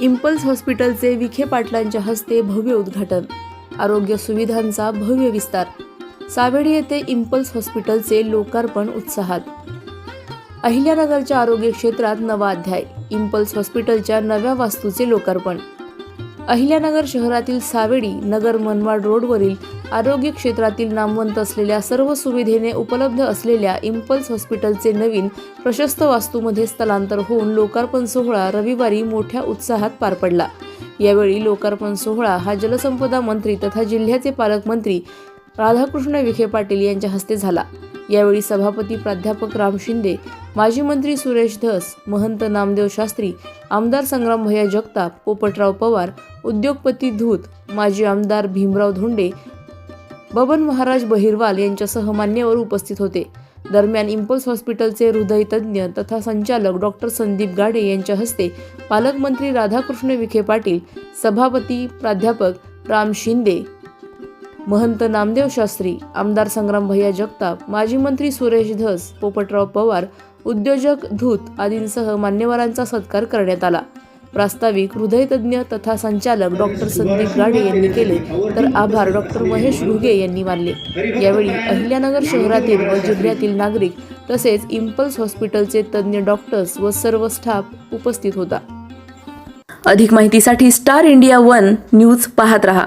Impulse हॉस्पिटलचे विखे पाटलांच्या हस्ते भव्य उद्घाटन. आरोग्य सुविधांचा भव्य विस्तार. सावेडी येथे इम्पल्स हॉस्पिटलचे लोकार्पण उत्साहात. अहिल्यानगरच्या आरोग्य क्षेत्रात नवा अध्याय. इम्पल्स हॉस्पिटलच्या नव्या वास्तूचे लोकार्पण. अहिल्यानगर शहरातील सावेडी नगर मनमाड रोडवरील आरोग्य क्षेत्रातील नामवंत असलेल्या सर्व सुविधेने उपलब्ध असलेल्या इम्पल्स हॉस्पिटलचे नवीन प्रशस्त वास्तूमध्ये स्थलांतर होऊन लोकार्पण सोहळा रविवारी मोठ्या उत्साहात पार पडला. यावेळी लोकार्पण सोहळा हा जलसंपदा मंत्री तथा जिल्ह्याचे पालकमंत्री राधाकृष्ण विखे पाटील यांच्या हस्ते झाला. यावेळी सभापती प्राध्यापक राम शिंदे माजी मंत्री सुरेश धस महंत नामदेव शास्त्री आमदार संग्राम भैया जगताप पोपटराव पवार उद्योगपती धूत माजी आमदार भीमराव धोंडे बबन महाराज बहिरवाल यांच्यासह मान्यवर उपस्थित होते. दरम्यान इम्पल्स हॉस्पिटलचे हृदयतज्ज्ञ तथा संचालक डॉक्टर संदीप गाडे यांच्या हस्ते पालकमंत्री राधाकृष्ण विखे पाटील सभापती प्राध्यापक राम शिंदे महंत नामदेव शास्त्री आमदार संग्राम भैया जगताप माजी मंत्री सुरेश धस पोपटराव पवार उद्योजक धूत आदींसह मान्यवरांचा सत्कार करण्यात आला. प्रास्ताविक हृदयतज्ञ तथा संचालक डॉक्टर संदीप गाडे यांनी केले तर आभार डॉक्टर महेश घुगे यांनी मानले. यावेळी अहिल्यानगर शहरातील व जिल्ह्यातील नागरिक तसेच इम्पल्स हॉस्पिटलचे तज्ज्ञ डॉक्टर्स व सर्व स्टाफ उपस्थित होता. अधिक माहितीसाठी स्टार इंडिया वन न्यूज पाहत रहा.